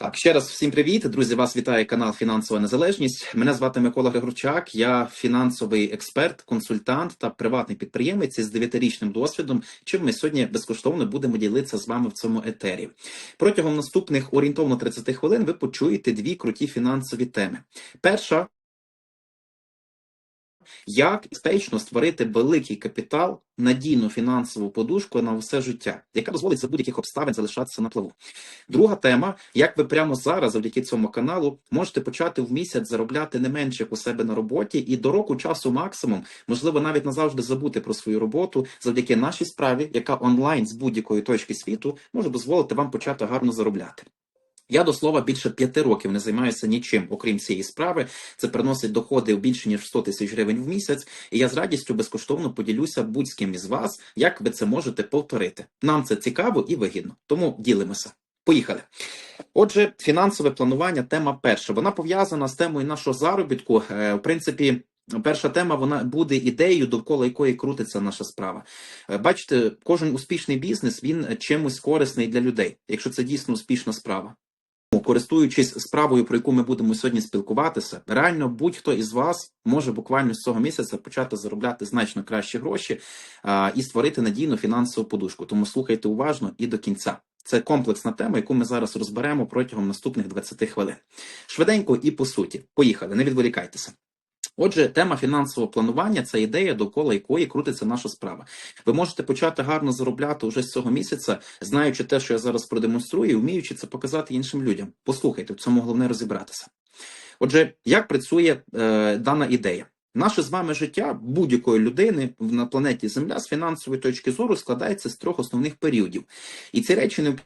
Так, ще раз всім привіт, друзі. Вас вітає канал Фінансова Незалежність. Мене звати Микола Григорчак. Я фінансовий експерт, консультант та приватний підприємець із 9-річним досвідом. Чим ми сьогодні безкоштовно будемо ділитися з вами в цьому етері. Протягом наступних орієнтовно 30 хвилин ви почуєте дві круті фінансові теми. Перша. Як безпечно створити великий капітал, надійну фінансову подушку на все життя, яка дозволить за будь-яких обставин залишатися на плаву. Друга тема: як ви прямо зараз, завдяки цьому каналу, можете почати в місяць заробляти не менше як у себе на роботі, і до року часу максимум, можливо, навіть назавжди забути про свою роботу, завдяки нашій справі, яка онлайн з будь-якої точки світу може дозволити вам почати гарно заробляти. Я до слова більше п'яти років не займаюся нічим, окрім цієї справи. Це приносить доходи в більше ніж 100 тисяч гривень в місяць. І я з радістю безкоштовно поділюся будь з ким із вас, як ви це можете повторити. Нам це цікаво і вигідно. Тому ділимося. Поїхали. Отже, фінансове планування тема перша. Вона пов'язана з темою нашого заробітку. Е, В принципі. Перша тема вона буде ідеєю, довкола якої крутиться наша справа. Е, Бачите, кожен успішний бізнес він чимось корисний для людей, якщо це дійсно успішна справа. Користуючись справою, про яку ми будемо сьогодні спілкуватися, реально будь-хто із вас може буквально з цього місяця почати заробляти значно кращі гроші а, і створити надійну фінансову подушку. Тому слухайте уважно і до кінця. Це комплексна тема, яку ми зараз розберемо протягом наступних 20 хвилин. Швиденько і по суті. Поїхали, не відволікайтеся. Отже, тема фінансового планування це ідея, довкола якої крутиться наша справа. Ви можете почати гарно заробляти уже з цього місяця, знаючи те, що я зараз продемонструю, і вміючи це показати іншим людям. Послухайте, в цьому головне розібратися. Отже, як працює е, дана ідея? Наше з вами життя будь-якої людини на планеті Земля з фінансової точки зору складається з трьох основних періодів. І ці речі необхідно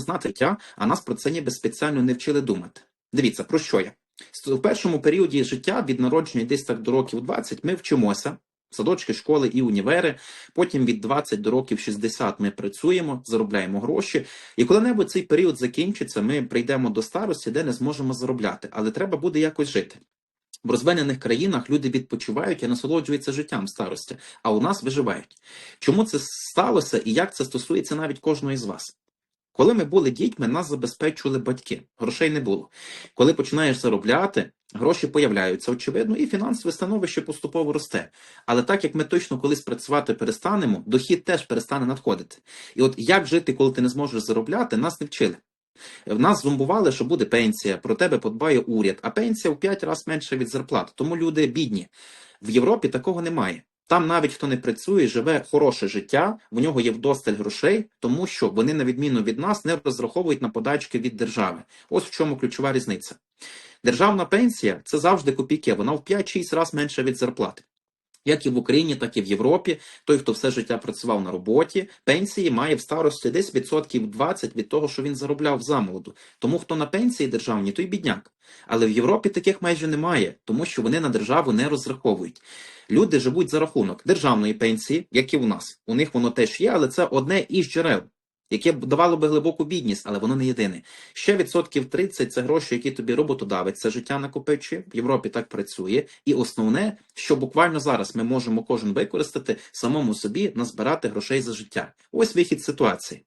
знати а нас про це ніби спеціально не вчили думати. Дивіться, про що я? В першому періоді життя від народження десь так до років 20 ми вчимося. Садочки, школи і універи. Потім від 20 до років 60 ми працюємо, заробляємо гроші. І коли-небудь цей період закінчиться, ми прийдемо до старості, де не зможемо заробляти, але треба буде якось жити. В розвинених країнах люди відпочивають і насолоджуються життям старості, а у нас виживають. Чому це сталося і як це стосується навіть кожного із вас? Коли ми були дітьми, нас забезпечували батьки, грошей не було. Коли починаєш заробляти, гроші появляються, очевидно, і фінансове становище поступово росте. Але так як ми точно колись працювати перестанемо, дохід теж перестане надходити. І от як жити, коли ти не зможеш заробляти, нас не вчили. В нас зомбували, що буде пенсія, про тебе подбає уряд, а пенсія в 5 разів менша від зарплат. Тому люди бідні. В Європі такого немає. Там навіть хто не працює, живе хороше життя, в нього є вдосталь грошей, тому що вони, на відміну від нас, не розраховують на подачки від держави. Ось в чому ключова різниця. Державна пенсія це завжди копійки, вона в 5-6 разів менша від зарплати. Як і в Україні, так і в Європі, той, хто все життя працював на роботі, пенсії має в старості десь відсотків 20 від того, що він заробляв замолоду. Тому хто на пенсії державні, той бідняк. Але в Європі таких майже немає, тому що вони на державу не розраховують. Люди живуть за рахунок державної пенсії, як і у нас. У них воно теж є, але це одне із джерел. Яке б давало би глибоку бідність, але воно не єдине. Ще відсотків 30 – це гроші, які тобі роботодавець, це життя накопичує. В Європі так працює. І основне, що буквально зараз ми можемо кожен використати самому собі назбирати грошей за життя. Ось вихід ситуації.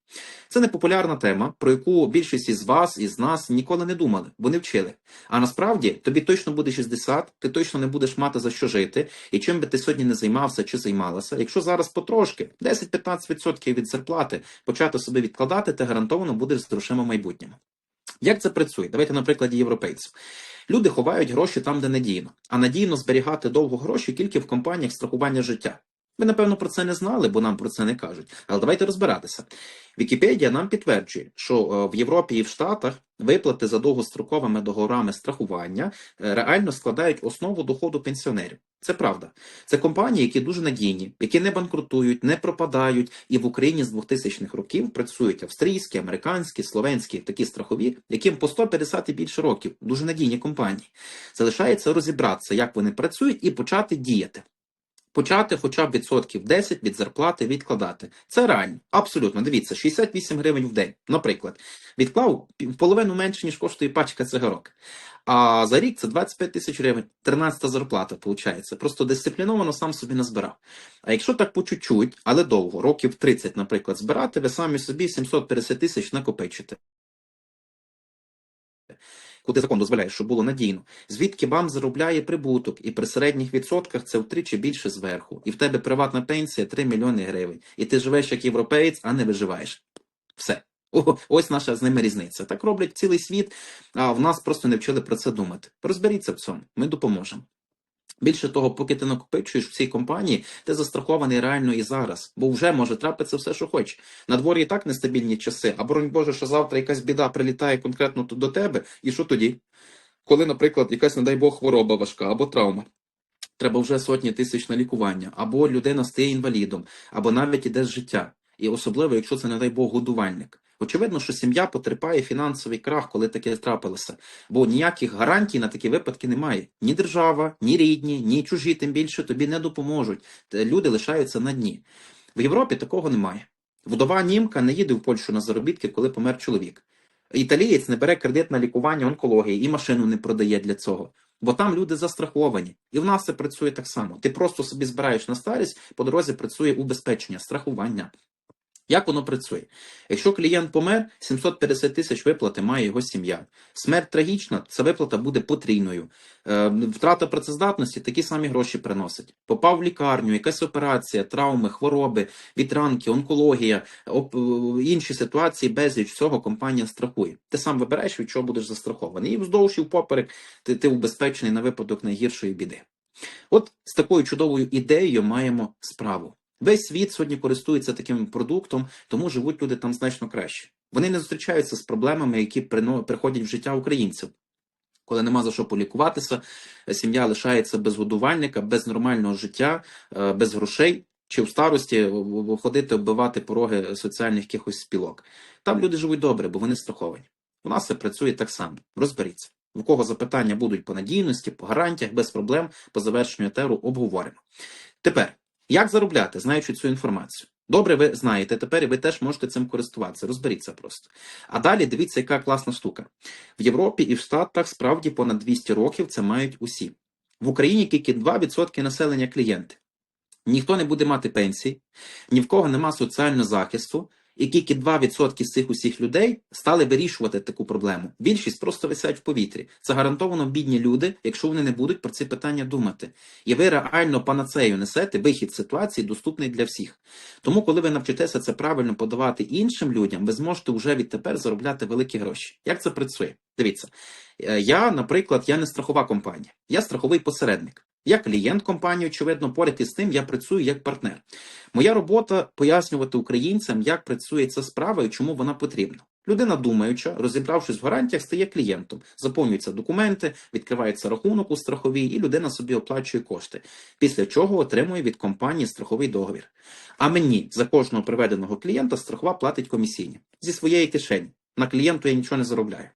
Це непопулярна тема, про яку більшість із вас, із нас ніколи не думали, бо не вчили. А насправді тобі точно буде 60, ти точно не будеш мати за що жити. І чим би ти сьогодні не займався чи займалася, якщо зараз потрошки 10-15% від зарплати почати відкладати, ти гарантовано будеш з грошима. Як це працює? Давайте на прикладі європейців. Люди ховають гроші там, де надійно, а надійно зберігати довго гроші тільки в компаніях страхування життя. Ви, напевно, про це не знали, бо нам про це не кажуть. Але давайте розбиратися. Вікіпедія нам підтверджує, що в Європі і в Штатах виплати за довгостроковими договорами страхування реально складають основу доходу пенсіонерів. Це правда. Це компанії, які дуже надійні, які не банкрутують, не пропадають, і в Україні з 2000-х років працюють австрійські, американські, словенські такі страхові, яким по 150 і більше років. Дуже надійні компанії. Залишається розібратися, як вони працюють, і почати діяти. Почати хоча б відсотків 10 від зарплати відкладати. Це реально. Абсолютно. Дивіться, 68 гривень в день, наприклад. Відклав половину менше, ніж коштує пачка цигарок. А за рік це 25 тисяч гривень, 13 зарплата, виходить. Просто дисципліновано сам собі назбирав. А якщо так по чуть-чуть, але довго, років 30, наприклад, збирати, ви самі собі 750 тисяч накопичите. Куди закон дозволяє, щоб було надійно, звідки банк заробляє прибуток, і при середніх відсотках це втричі більше зверху. І в тебе приватна пенсія 3 мільйони гривень. І ти живеш як європеєць, а не виживаєш. Все. О, ось наша з ними різниця. Так роблять цілий світ, а в нас просто не вчили про це думати. Розберіться в цьому, ми допоможемо. Більше того, поки ти накопичуєш в цій компанії, ти застрахований реально і зараз, бо вже може трапитися все, що хочеш. На дворі і так нестабільні часи, а боронь Боже, що завтра якась біда прилітає конкретно до тебе, і що тоді? Коли, наприклад, якась, не дай Бог, хвороба важка або травма. Треба вже сотні тисяч на лікування, або людина стає інвалідом, або навіть іде з життя. І особливо, якщо це, не дай Бог, годувальник. Очевидно, що сім'я потерпає фінансовий крах, коли таке трапилося, бо ніяких гарантій на такі випадки немає. Ні держава, ні рідні, ні чужі, тим більше тобі не допоможуть. Люди лишаються на дні. В Європі такого немає. Вдова німка не їде в Польщу на заробітки, коли помер чоловік. Італієць не бере кредит на лікування онкології і машину не продає для цього. Бо там люди застраховані, і в нас це працює так само. Ти просто собі збираєш на старість, по дорозі працює убезпечення, страхування. Як воно працює? Якщо клієнт помер, 750 тисяч виплати має його сім'я. Смерть трагічна, ця виплата буде потрійною. Е, втрата працездатності такі самі гроші приносить. Попав в лікарню, якась операція, травми, хвороби, вітранки, онкологія, е, інші ситуації, безліч всього компанія страхує. Ти сам вибираєш, від чого будеш застрахований. І вздовж і впоперек ти, ти убезпечений на випадок найгіршої біди. От з такою чудовою ідеєю маємо справу. Весь світ сьогодні користується таким продуктом, тому живуть люди там значно краще. Вони не зустрічаються з проблемами, які приходять в життя українців. Коли нема за що полікуватися, сім'я лишається без годувальника, без нормального життя, е, без грошей, чи в старості в- ходити оббивати пороги соціальних якихось спілок. Там люди живуть добре, бо вони страховані. У нас це працює так само. Розберіться. У кого запитання будуть по надійності, по гарантіях, без проблем, по завершенню етеру обговоримо. Тепер, як заробляти, знаючи цю інформацію? Добре, ви знаєте, тепер і ви теж можете цим користуватися. Розберіться просто. А далі дивіться, яка класна штука. В Європі і в Штатах справді понад 200 років це мають усі. В Україні тільки 2% населення клієнти. Ніхто не буде мати пенсій, ні в кого нема соціального захисту, і тільки 2% з цих усіх людей стали вирішувати таку проблему. Більшість просто висять в повітрі. Це гарантовано бідні люди, якщо вони не будуть про ці питання думати. І ви реально панацею несете вихід ситуації, доступний для всіх. Тому, коли ви навчитеся це правильно подавати іншим людям, ви зможете вже відтепер заробляти великі гроші. Як це працює? Дивіться, е, я, наприклад, я не страхова компанія, я страховий посередник. Я клієнт компанії, очевидно, поряд із тим я працюю як партнер. Моя робота пояснювати українцям, як працює ця справа і чому вона потрібна. Людина думаюча, розібравшись в гарантіях, стає клієнтом, заповнюються документи, відкривається рахунок у страховій, і людина собі оплачує кошти. Після чого отримує від компанії страховий договір. А мені за кожного приведеного клієнта страхова платить комісійні зі своєї кишені. На клієнту я нічого не заробляю.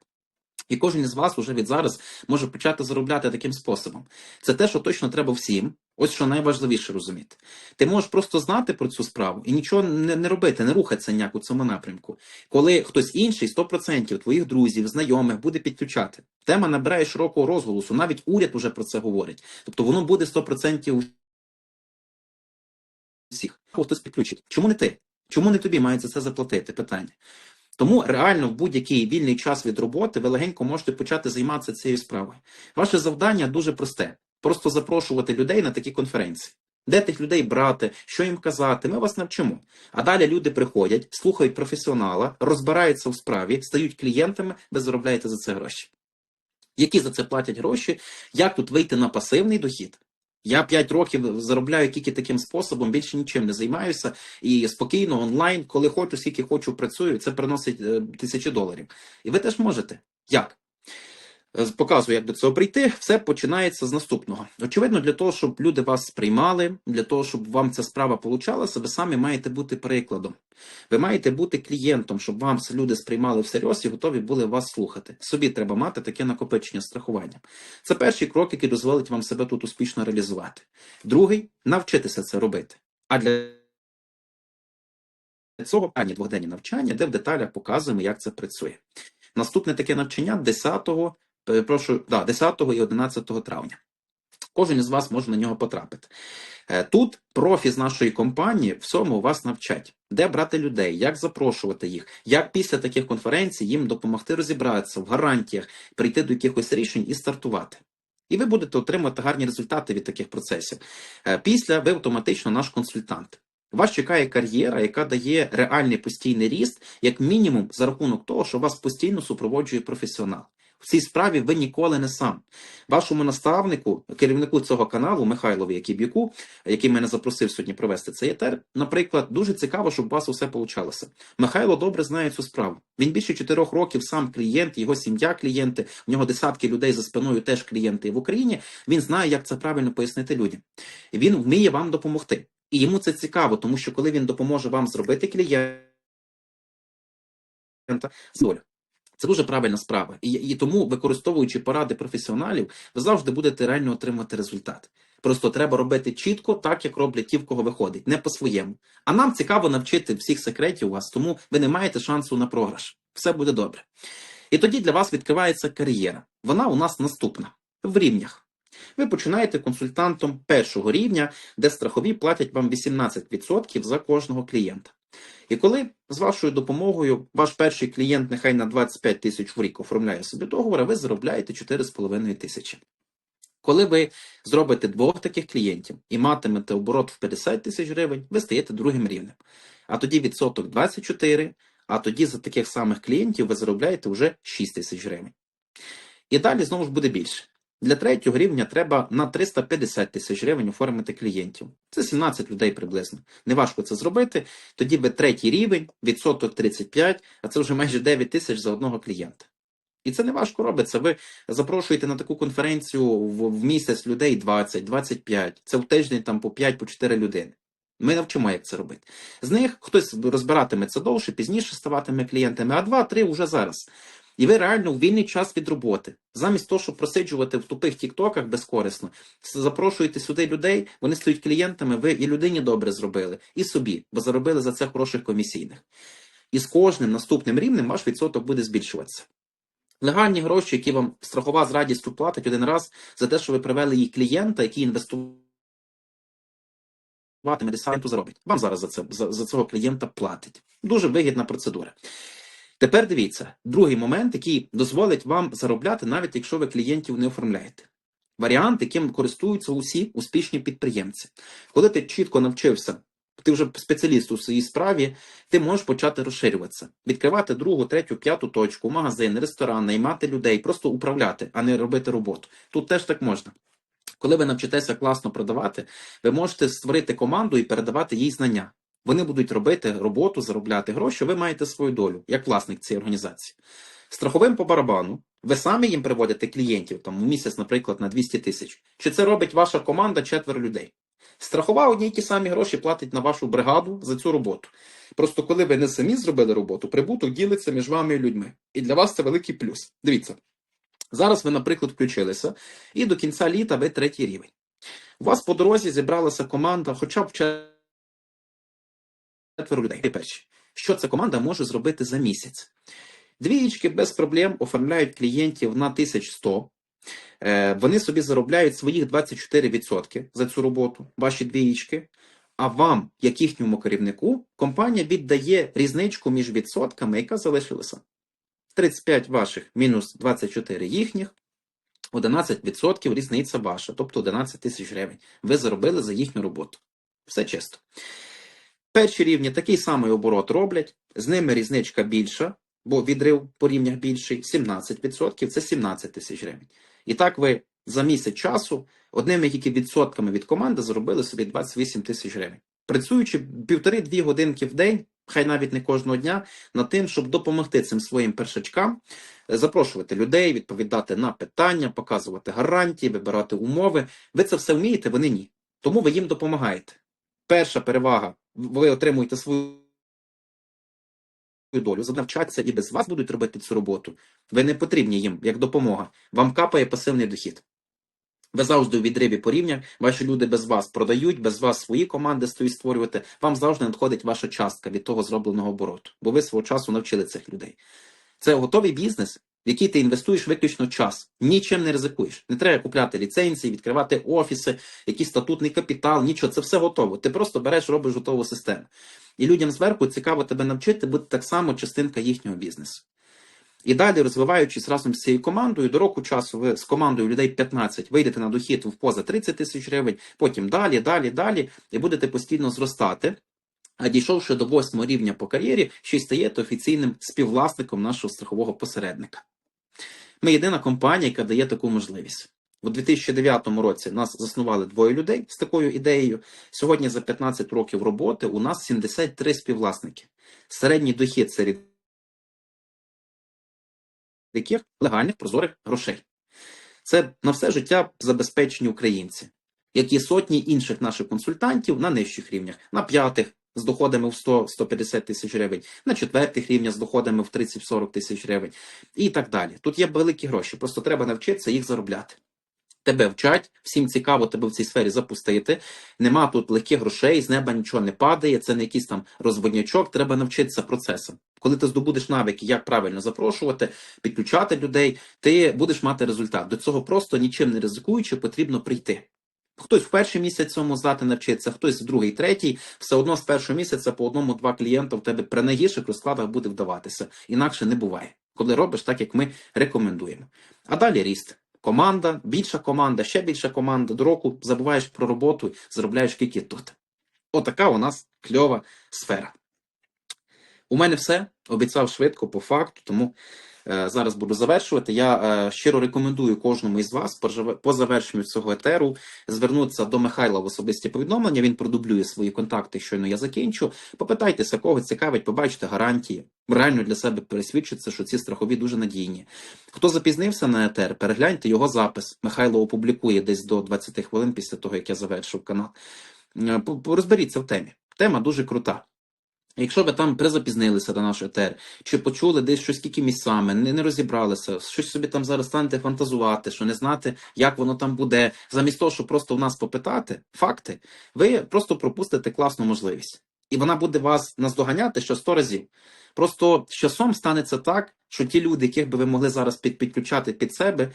І кожен із вас уже від зараз може почати заробляти таким способом. Це те, що точно треба всім. Ось що найважливіше розуміти. Ти можеш просто знати про цю справу і нічого не, не робити, не рухатися ніяк у цьому напрямку. Коли хтось інший, 100% твоїх друзів, знайомих буде підключати. Тема набирає широкого розголосу, навіть уряд уже про це говорить. Тобто воно буде 100% у всіх. Хтось підключить. Чому не ти? Чому не тобі мають за це заплатити? Питання. Тому реально в будь-який вільний час від роботи ви легенько можете почати займатися цією справою. Ваше завдання дуже просте: просто запрошувати людей на такі конференції. Де тих людей брати, що їм казати, ми вас навчимо. А далі люди приходять, слухають професіонала, розбираються в справі, стають клієнтами, ви заробляєте за це гроші. Які за це платять гроші? Як тут вийти на пасивний дохід? Я 5 років заробляю тільки таким способом, більше нічим не займаюся і спокійно онлайн, коли хочу, скільки хочу, працюю. Це приносить е, тисячі доларів. І ви теж можете. Як? Е, Показую, як до цього прийти. Все починається з наступного. Очевидно, для того, щоб люди вас сприймали, для того, щоб вам ця справа получалася, ви самі маєте бути прикладом. Ви маєте бути клієнтом, щоб вам люди сприймали всерйоз і готові були вас слухати. Собі треба мати таке накопичення страхування. Це перший крок, який дозволить вам себе тут успішно реалізувати. Другий навчитися це робити. А для цього ані двохденні навчання, де в деталях показуємо, як це працює. Наступне таке навчання 10, перепрошую, да, 10 і 11 травня. Кожен із вас може на нього потрапити. Е, Тут профі з нашої компанії всьому вас навчать, де брати людей, як запрошувати їх, як після таких конференцій їм допомогти розібратися в гарантіях, прийти до якихось рішень і стартувати. І ви будете отримувати гарні результати від таких процесів. Е, Після ви автоматично наш консультант. Вас чекає кар'єра, яка дає реальний постійний ріст, як мінімум, за рахунок того, що вас постійно супроводжує професіонал. В цій справі ви ніколи не сам. Вашому наставнику, керівнику цього каналу, Михайлові Якіб'юку, який мене запросив сьогодні провести цей етер, наприклад, дуже цікаво, щоб у вас усе получалося. Михайло добре знає цю справу. Він більше чотирьох років сам клієнт, його сім'я клієнти, у нього десятки людей за спиною теж клієнти в Україні. Він знає, як це правильно пояснити людям. Він вміє вам допомогти. І йому це цікаво, тому що коли він допоможе вам зробити клієнта, долю. Це дуже правильна справа. І, і тому, використовуючи поради професіоналів, ви завжди будете реально отримати результат. Просто треба робити чітко, так як роблять ті, в кого виходить, не по-своєму. А нам цікаво навчити всіх секретів у вас, тому ви не маєте шансу на програш. Все буде добре. І тоді для вас відкривається кар'єра. Вона у нас наступна в рівнях. Ви починаєте консультантом першого рівня, де страхові платять вам 18% за кожного клієнта. І коли з вашою допомогою ваш перший клієнт нехай на 25 тисяч в рік оформляє собі договор, ви заробляєте 4,5 тисячі. Коли ви зробите двох таких клієнтів і матимете оборот в 50 тисяч гривень, ви стаєте другим рівнем. А тоді відсоток 24, а тоді за таких самих клієнтів ви заробляєте вже 6 тисяч гривень. І далі знову ж буде більше. Для третього рівня треба на 350 тисяч гривень оформити клієнтів. Це 17 людей приблизно. Неважко це зробити. Тоді ви третій рівень, відсоток 35, а це вже майже 9 тисяч за одного клієнта. І це не важко робиться. Ви запрошуєте на таку конференцію в, місяць людей 20-25. Це в тиждень там по 5-4 людини. Ми навчимо, як це робити. З них хтось розбиратиметься довше, пізніше ставатиме клієнтами, а 2-3 вже зараз. І ви реально у вільний час від роботи, замість того, щоб просиджувати в тупих тіктоках безкорисно, запрошуєте сюди людей, вони стають клієнтами, ви і людині добре зробили, і собі, бо заробили за це хороших комісійних. І з кожним наступним рівнем ваш відсоток буде збільшуватися. Легальні гроші, які вам страхова з радістю платить один раз за те, що ви привели її клієнта, який інвестуватиме десанту заробить. Вам зараз за це за, за цього клієнта платить. Дуже вигідна процедура. Тепер дивіться, другий момент, який дозволить вам заробляти, навіть якщо ви клієнтів не оформляєте. Варіант, яким користуються усі успішні підприємці. Коли ти чітко навчився, ти вже спеціаліст у своїй справі, ти можеш почати розширюватися, відкривати другу, третю, п'яту точку, магазин, ресторан, наймати людей, просто управляти, а не робити роботу. Тут теж так можна. Коли ви навчитеся класно продавати, ви можете створити команду і передавати їй знання. Вони будуть робити роботу, заробляти гроші, ви маєте свою долю, як власник цієї організації. Страховим по барабану, ви самі їм приводите клієнтів там у місяць, наприклад, на 200 тисяч. Чи це робить ваша команда четверо людей? Страхова одні й ті самі гроші платить на вашу бригаду за цю роботу. Просто коли ви не самі зробили роботу, прибуток ділиться між вами і людьми. І для вас це великий плюс. Дивіться, зараз ви, наприклад, включилися, і до кінця літа ви третій рівень. У вас по дорозі зібралася команда, хоча б четверо людей. Перші. Що ця команда може зробити за місяць? Двієчки без проблем оформляють клієнтів на 1100. Е, Вони собі заробляють своїх 24% за цю роботу, ваші двієчки. А вам, як їхньому керівнику, компанія віддає різничку між відсотками, яка залишилася. 35 ваших мінус 24 їхніх, 11% різниця ваша, тобто 11 тисяч гривень. Ви заробили за їхню роботу. Все чисто. Перші рівні такий самий оборот роблять, з ними різничка більша, бо відрив по рівнях більший, 17% це 17 тисяч гривень. І так ви за місяць часу одними тільки відсотками від команди заробили собі 28 тисяч гривень. Працюючи півтори-дві годинки в день, хай навіть не кожного дня, над тим, щоб допомогти цим своїм першачкам, запрошувати людей, відповідати на питання, показувати гарантії, вибирати умови. Ви це все вмієте, вони ні. Тому ви їм допомагаєте. Перша перевага ви отримуєте свою долю, навчатися і без вас будуть робити цю роботу. Ви не потрібні їм як допомога. Вам капає пасивний дохід. Ви завжди у відриві по ваші люди без вас продають, без вас свої команди стоїть створювати. Вам завжди надходить ваша частка від того зробленого обороту, бо ви свого часу навчили цих людей. Це готовий бізнес, в який ти інвестуєш виключно час, нічим не ризикуєш. Не треба купляти ліцензії, відкривати офіси, якийсь статутний капітал, нічого. Це все готово. Ти просто береш, робиш готову систему. І людям зверху цікаво тебе навчити, бути так само частинка їхнього бізнесу. І далі, розвиваючись разом з цією командою, до року часу ви з командою людей 15 вийдете на дохід в поза 30 тисяч гривень, потім далі, далі, далі, і будете постійно зростати. А дійшовши до восьмого рівня по кар'єрі, ще й стаєте офіційним співвласником нашого страхового посередника. Ми єдина компанія, яка дає таку можливість. У 2009 році нас заснували двоє людей з такою ідеєю. Сьогодні за 15 років роботи у нас 73 співвласники. Середній дохід серед яких легальних прозорих грошей. Це на все життя забезпечені українці, як і сотні інших наших консультантів на нижчих рівнях, на п'ятих з доходами в 100-150 тисяч гривень, на четвертих рівнях з доходами в 30-40 тисяч гривень і так далі. Тут є великі гроші, просто треба навчитися їх заробляти. Тебе вчать, всім цікаво тебе в цій сфері запустити. Нема тут легких грошей, з неба нічого не падає, це не якийсь там розводнячок, треба навчитися процесам. Коли ти здобудеш навики, як правильно запрошувати, підключати людей, ти будеш мати результат. До цього просто нічим не ризикуючи, потрібно прийти. Хтось в перший місяць цьому здати навчиться, хтось в другий, третій, все одно з першого місяця по одному-два клієнта в тебе при найгірших розкладах буде вдаватися. Інакше не буває, коли робиш так, як ми рекомендуємо. А далі ріст. Команда, більша команда, ще більша команда. До року забуваєш про роботу, заробляєш скільки тут. Отака у нас кльова сфера. У мене все. Обіцяв швидко по факту, тому зараз буду завершувати. Я е, щиро рекомендую кожному із вас по, завершенню цього етеру звернутися до Михайла в особисті повідомлення. Він продублює свої контакти, щойно я закінчу. Попитайтеся, кого цікавить, побачите гарантії. Реально для себе пересвідчиться, що ці страхові дуже надійні. Хто запізнився на етер, перегляньте його запис. Михайло опублікує десь до 20 хвилин після того, як я завершив канал. Е, Розберіться в темі. Тема дуже крута. Якщо ви там призапізнилися до нашого етер, чи почули десь щось тільки місцями, не, не розібралися, щось собі там зараз станете фантазувати, що не знати, як воно там буде, замість того, щоб просто в нас попитати факти, ви просто пропустите класну можливість. І вона буде вас наздоганяти ще 100 разів. Просто з часом станеться так, що ті люди, яких би ви могли зараз під, підключати під себе,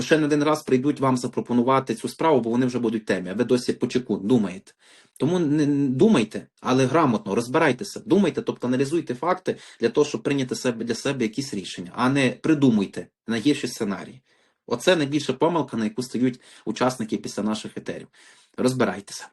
ще не один раз прийдуть вам запропонувати цю справу, бо вони вже будуть темі, а ви досі почеку думаєте. Тому не не- думайте, але грамотно розбирайтеся. Думайте, тобто аналізуйте факти для того, щоб прийняти себе для себе якісь рішення, а не придумуйте найгірші сценарії. Оце найбільша помилка, на яку стають учасники після наших етерів. Розбирайтеся.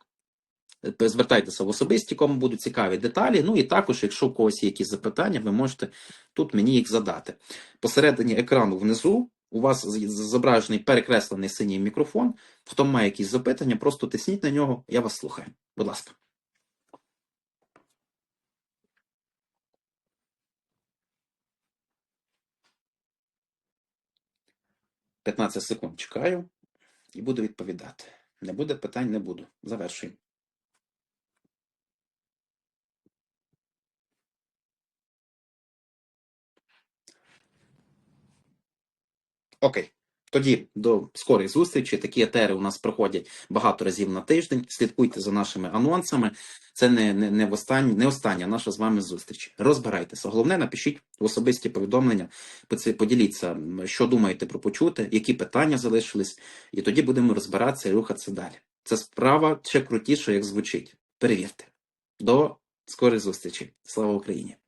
Е, Звертайтеся в особисті, кому будуть цікаві деталі. Ну і також, якщо у когось є якісь запитання, ви можете тут мені їх задати. Посередині екрану внизу у вас зображений перекреслений синій мікрофон. Хто має якісь запитання, просто тисніть на нього, я вас слухаю. Будь ласка. 15 секунд чекаю і буду відповідати. Не буде питань, не буду. Завершуємо. Окей. Тоді до скорих зустрічей. Такі етери у нас проходять багато разів на тиждень. Слідкуйте за нашими анонсами. Це не, не, не, в останнє, не остання наша з вами зустріч. Розбирайтеся. Головне, напишіть в особисті повідомлення, поділіться, що думаєте про почути, які питання залишились, і тоді будемо розбиратися і рухатися далі. Це справа ще крутіше, як звучить. Перевірте. До скорих зустрічей. Слава Україні!